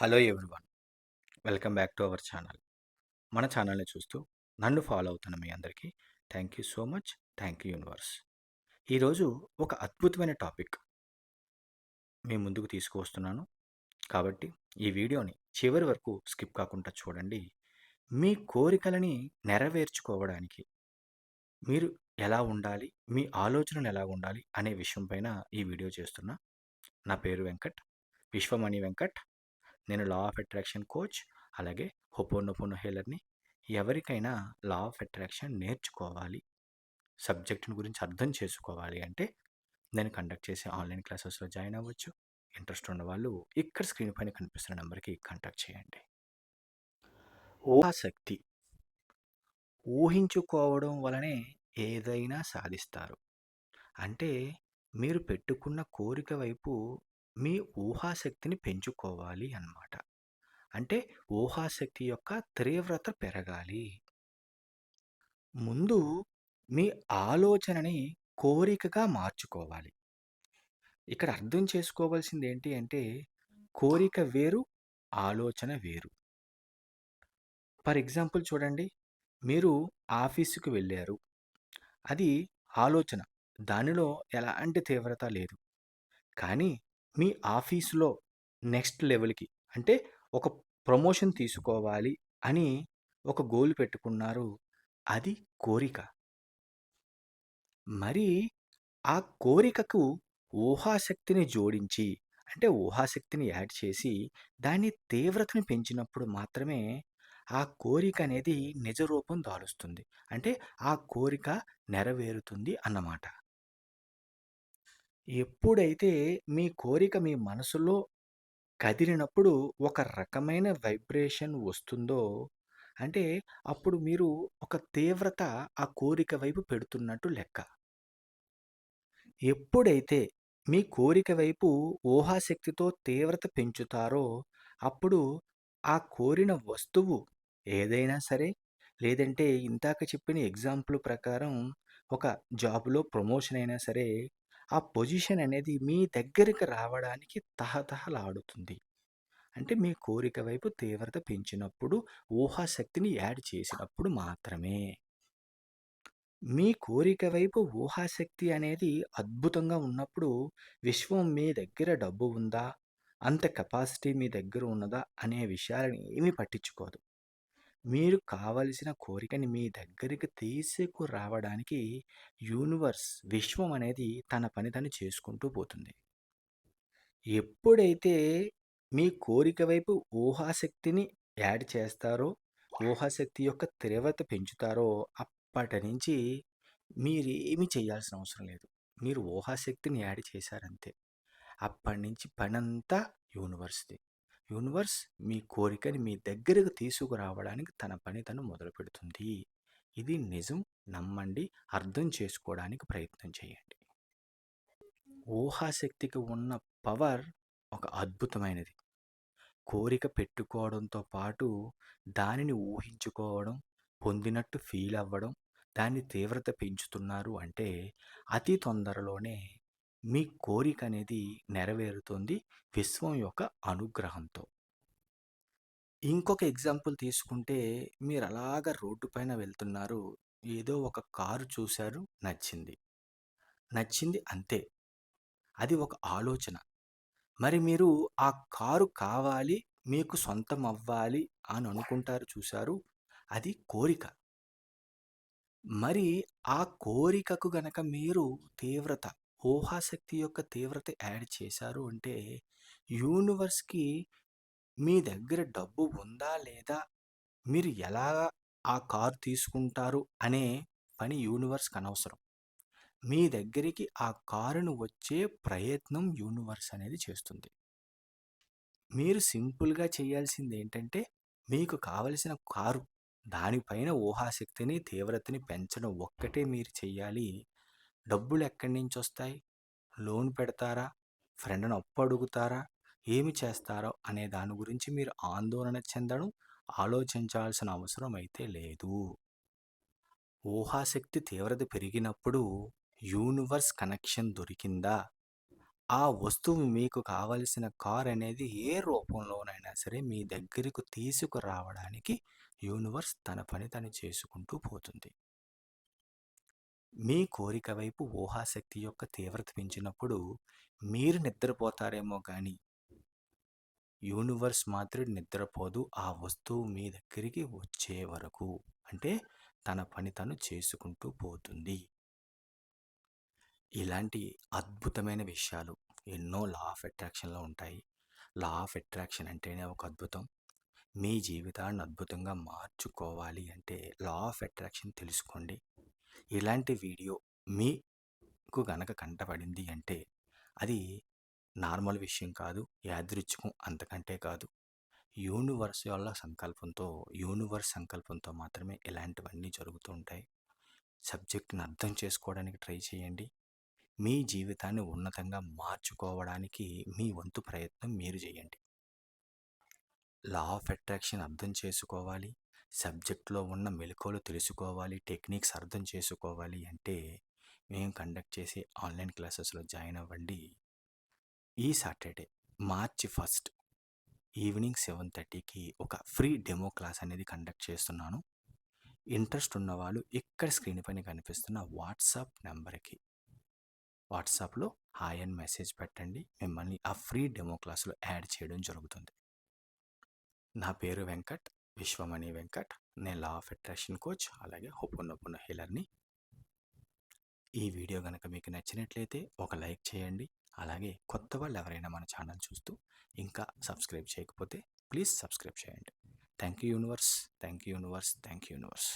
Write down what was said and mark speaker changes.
Speaker 1: Hello everyone. Welcome back to our channel. మన ఛానల్ని చూస్తూ నన్ను ఫాలో అవుతున్న మీ అందరికీ thank you so much. Thank you universe. ఈరోజు ఒక అద్భుతమైన టాపిక్ మీ ముందుకు తీసుకువస్తున్నాను. కాబట్టి ఈ వీడియోని చివరి వరకు స్కిప్ కాకుండా చూడండి. మీ కోరికలని నెరవేర్చుకోవడానికి మీరు ఎలా ఉండాలి? మీ ఆలోచనలు ఎలా ఉండాలి? అనే విషయం పైన ఈ వీడియో చేస్తున్నా. నా పేరు వెంకట్. విశ్వమణి వెంకట్. నేను లా ఆఫ్ అట్రాక్షన్ కోచ్ అలాగే హొపోనొపోనో హేలర్ని ఎవరికైనా లా ఆఫ్ అట్రాక్షన్ నేర్చుకోవాలి. సబ్జెక్టుని గురించి అర్థం చేసుకోవాలి అంటే నేను కండక్ట్ చేసే ఆన్లైన్ క్లాసెస్లో జాయిన్ అవ్వచ్చు. ఇంట్రెస్ట్ ఉన్న వాళ్ళు ఇక్కడ స్క్రీన్ పైన కనిపిస్తున్న నెంబర్కి కాంటాక్ట్ చేయండి. ఊహాశక్తి. ఊహించుకోవడం వలనే ఏదైనా సాధిస్తారు. అంటే మీరు పెట్టుకున్న కోరిక వైపు మీ ఊహాశక్తిని పెంచుకోవాలి అన్నమాట. అంటే ఊహాశక్తి యొక్క తీవ్రత పెరగాలి. ముందు మీ ఆలోచనని కోరికగా మార్చుకోవాలి. ఇక్కడ అర్థం చేసుకోవాల్సింది ఏంటి అంటే కోరిక వేరు ఆలోచన వేరు. ఫర్ ఎగ్జాంపుల్ చూడండి మీరు ఆఫీసుకు వెళ్ళారు. అది ఆలోచన. దానిలో ఎలాంటి తీవ్రత లేదు. కానీ మీ ఆఫీసులో నెక్స్ట్ లెవెల్కి అంటే ఒక ప్రమోషన్ తీసుకోవాలి అని ఒక గోల్ పెట్టుకున్నారు. అది కోరిక. మరి ఆ కోరికకు ఊహాశక్తిని జోడించి అంటే ఊహాశక్తిని యాడ్ చేసి దాని తీవ్రతను పెంచినప్పుడు మాత్రమే ఆ కోరిక అనేది నిజ రూపం దాలుస్తుంది. అంటే ఆ కోరిక నెరవేరుతుంది అన్నమాట. ఎప్పుడైతే మీ కోరిక మీ మనసులో కదిలినప్పుడు ఒక రకమైన వైబ్రేషన్ వస్తుందో అంటే అప్పుడు మీరు ఒక తీవ్రత ఆ కోరిక వైపు పెడుతున్నట్టు లెక్క. ఎప్పుడైతే మీ కోరిక వైపు ఊహాశక్తితో తీవ్రత పెంచుతారో అప్పుడు ఆ కోరిన వస్తువు ఏదైనా సరే లేదంటే ఇందాక చెప్పిన ఎగ్జాంపుల్ ప్రకారం ఒక జాబ్లో ప్రమోషన్ అయినా సరే ఆ పొజిషన్ అనేది మీ దగ్గరికి రావడానికి తహతహలాడుతుంది. అంటే మీ కోరిక వైపు తీవ్రత పెంచినప్పుడు ఊహాశక్తిని యాడ్ చేసినప్పుడు మాత్రమే. మీ కోరిక వైపు ఊహాశక్తి అనేది అద్భుతంగా ఉన్నప్పుడు విశ్వం మీ దగ్గర డబ్బు ఉందా? అంత కెపాసిటీ మీ దగ్గర ఉన్నదా? అనే విషయాలను ఏమీ పట్టించుకోదు. మీరు కావలసిన కోరికని మీ దగ్గరికి తీసుకురావడానికి యూనివర్స్ విశ్వం అనేది తన పని తను చేసుకుంటూ పోతుంది. ఎప్పుడైతే మీ కోరిక వైపు ఊహాశక్తిని యాడ్ చేస్తారో ఊహాశక్తి యొక్క తీవ్రత పెంచుతారో అప్పటి నుంచి మీరేమి చేయాల్సిన అవసరం లేదు. మీరు ఊహాశక్తిని యాడ్ చేశారంతే. అప్పటి నుంచి పనంతా యూనివర్స్ది. యూనివర్స్ మీ కోరికని మీ దగ్గరకు తీసుకురావడానికి తన పని తను మొదలు పెడుతుంది. ఇది నిజం నమ్మండి అర్థం చేసుకోవడానికి ప్రయత్నం చేయండి. ఊహాశక్తికి ఉన్న పవర్ ఒక అద్భుతమైనది. కోరిక పెట్టుకోవడంతో పాటు దానిని ఊహించుకోవడం పొందినట్టు ఫీల్ అవ్వడం దాని తీవ్రత పెంచుతున్నారు అంటే అతి తొందరలోనే మీ కోరిక అనేది నెరవేరుతుంది విశ్వం యొక్క అనుగ్రహంతో. ఇంకొక ఎగ్జాంపుల్ తీసుకుంటే మీరు అలాగ రోడ్డు పైన వెళ్తున్నారు ఏదో ఒక కారు చూశారు నచ్చింది. నచ్చింది అంతే. అది ఒక ఆలోచన. మరి మీరు ఆ కారు కావాలి మీకు సొంతం అవ్వాలి అని అనుకుంటారు చూశారు అది కోరిక. మరి ఆ కోరికకు గనక మీరు తీవ్రత ఊహాశక్తి యొక్క తీవ్రత యాడ్ చేశారు అంటే యూనివర్స్కి మీ దగ్గర డబ్బు ఉందా లేదా? మీరు ఎలా ఆ కారు తీసుకుంటారు అనే పని యూనివర్స్కి అనవసరం. మీ దగ్గరికి ఆ కారును వచ్చే ప్రయత్నం యూనివర్స్ అనేది చేస్తుంది. మీరు సింపుల్గా చేయాల్సింది ఏంటంటే మీకు కావలసిన కారు దానిపైన ఊహాశక్తిని తీవ్రతని పెంచడం ఒక్కటే మీరు చేయాలి. డబ్బులు ఎక్కడి నుంచి వస్తాయి లోన్ పెడతారా? ఫ్రెండ్ని అప్పు అడుగుతారా? ఏమి చేస్తారో అనే దాని గురించి మీరు ఆందోళన చెందడం ఆలోచించాల్సిన అవసరం అయితే లేదు. ఊహాశక్తి తీవ్రత పెరిగినప్పుడు యూనివర్స్ కనెక్షన్ దొరికిందా? ఆ వస్తువు మీకు కావలసిన కార్ అనేది ఏ రూపంలోనైనా సరే మీ దగ్గరకు తీసుకురావడానికి యూనివర్స్ తన పని తను చేసుకుంటూ పోతుంది. మీ కోరిక వైపు ఊహాశక్తి యొక్క తీవ్రత పెంచినప్పుడు మీరు నిద్రపోతారేమో కానీ యూనివర్స్ మాత్రం నిద్రపోదు. ఆ వస్తువు మీ దగ్గరికి వచ్చే వరకు అంటే తన పని తను చేసుకుంటూ పోతుంది. ఇలాంటి అద్భుతమైన విషయాలు ఎన్నో లా ఆఫ్ అట్రాక్షన్లో ఉంటాయి. లా ఆఫ్ అట్రాక్షన్ అంటేనే ఒక అద్భుతం. మీ జీవితాన్ని అద్భుతంగా మార్చుకోవాలి అంటే లా ఆఫ్ అట్రాక్షన్ తెలుసుకోండి. ఇలాంటి వీడియో మీకు గనక కంటపడింది అంటే అది నార్మల్ విషయం కాదు యాదృచ్ఛికం అంతకంటే కాదు. యూనివర్స్ వల్ల సంకల్పంతో యూనివర్స్ సంకల్పంతో మాత్రమే ఇలాంటివన్నీ జరుగుతూ ఉంటాయి. సబ్జెక్ట్ని అర్థం చేసుకోవడానికి ట్రై చేయండి. మీ జీవితాన్ని ఉన్నతంగా మార్చుకోవడానికి మీ వంతు ప్రయత్నం మీరు చేయండి. లా ఆఫ్ అట్రాక్షన్ అర్థం చేసుకోవాలి. సబ్జెక్ట్లో ఉన్న మెలకువలు తెలుసుకోవాలి టెక్నిక్స్ అర్థం చేసుకోవాలి అంటే మేము కండక్ట్ చేసే ఆన్లైన్ క్లాసెస్లో జాయిన్ అవ్వండి. ఈ Saturday March first evening seven థర్టీకి ఒక ఫ్రీ డెమో క్లాస్ అనేది కండక్ట్ చేస్తున్నాను. ఇంట్రెస్ట్ ఉన్న వాళ్ళు ఇక్కడ స్క్రీన్ పైన కనిపిస్తున్న వాట్సాప్ నెంబర్కి వాట్సాప్లో హాయ్ అని మెసేజ్ పెట్టండి. మిమ్మల్ని ఆ ఫ్రీ డెమో క్లాస్లో యాడ్ చేయడం జరుగుతుంది. నా పేరు వెంకట్. విశ్వమణి వెంకట్ నేను లా ఆఫ్ అట్రాక్షన్ కోచ్ అలాగే హొప్పున్నొప్పున్న హీలర్ని ఈ వీడియో కనుక మీకు నచ్చినట్లయితే ఒక లైక్ చేయండి. అలాగే కొత్త వాళ్ళు ఎవరైనా మన ఛానల్ చూస్తూ ఇంకా సబ్స్క్రైబ్ చేయకపోతే ప్లీజ్ సబ్స్క్రైబ్ చేయండి. Thank you universe thank you universe thank you universe.